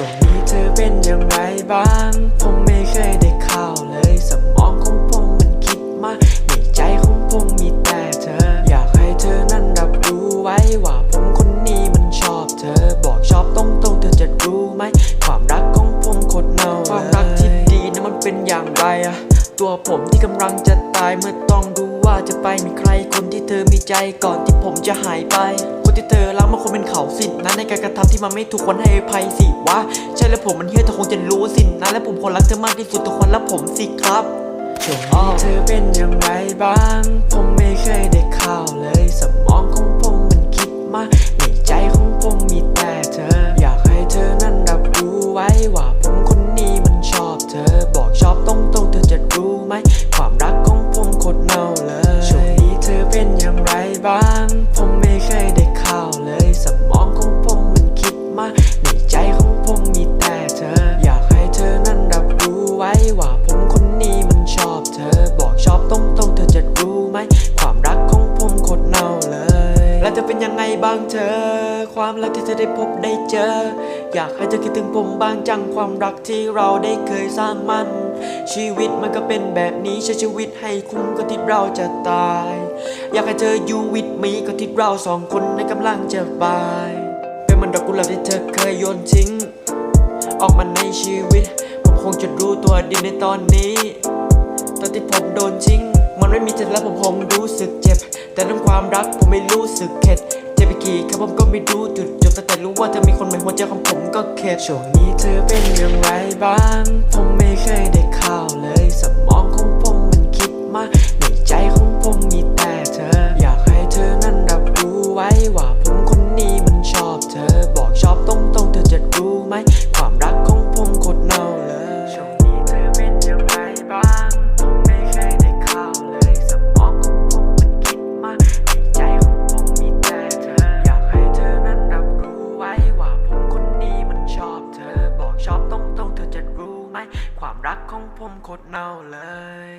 ช่วงนี้เธอเป็นอย่างไรบ้าง ผมไม่เคยได้ข่าวเลย สมองของผมมันคิดมาก ในใจของผมมีแต่เธอ อยากให้เธอนั้นรับรู้ไว้ว่าผมคนนี้มันชอบเธอ บอกชอบตรงๆเธอจะรู้ไหม ความรักของผมโคตรเน่าความรักที่ดีนะมันเป็นอย่างไรอะตัวผมที่กำลังจะตายเมื่อต้องรู้ว่าจะไปมีใครคนที่เธอมีใจก่อนที่ผมจะหายไป ที่เธอรักมันคงเป็นเขาสินะในการกระทำที่มันไม่ถูกควรให้อภัยสิวะใช่แล้วผมมันเฮี้ยเธอคงจะรู้สินะและผมคนรักเธอมากที่สุดทุกคนรักผมสิครับช่วงนี้เธอเป็นอย่างไรบ้าง ผมไม่เคยได้ข่าวเลย สมองของผมมันคิดมากในใจของผมมีแต่เธอ อยากให้เธอนั้นรับรู้ไว้ว่าผมคนนี้มันชอบเธอ บอกชอบตรงๆเธอจะรู้ไหม ความรักของผมโคตรเน่าเลยช่วงนี้เธอเป็นอย่างไรบ้าง ว้ว่าผมคนนี้มันชอบเธอ บอกชอบตรงๆเธอจะรู้ไหม ความรักของผมโคตรเน่าเลย แล้วจะเป็นยังไงบ้างเธอ ความรักที่เธอได้พบได้เจอ อยากให้เธอคิดถึงผมบ้างจังความรักที่เราได้เคยสร้างมัน ชีวิตมันก็เป็นแบบนี้ใช้ชีวิตให้คุ้มก็ที่เราจะตาย อยากให้เธออยู่วิดมีก็ที่เราสองคนในกำลังจะบาย เป็นเหมันดอกกุหลาบที่เธอเคยโยนทิ้ง ออกมาในชีวิต คงจะรู้ตัวดีในตอนนี้ ตอนที่ผมโดนทิ้ง มันไม่มีเธอแล้วผมคงรู้สึกเจ็บ แต่เรื่องความรักผมไม่รู้สึกเข็ดเจ็บไปกี่ครั้งผมก็ไม่รู้จุดจบแต่แต่รู้ว่าเธอมีคนใหม่หัวใจของผมก็เข็ดช่วงนี้เธอเป็นอย่างไรบ้าง ผมไม่เคยได้ข่าวเลย สมองของผมมันคิดมากในใจของผมมีแต่เธอ อยากให้เธอนั้นรับรู้ไว้ว่าผมคนนี้มันชอบเธอ บอกชอบตรงๆเธอจะรู้ไหม ของผมโคตรเน่าเลย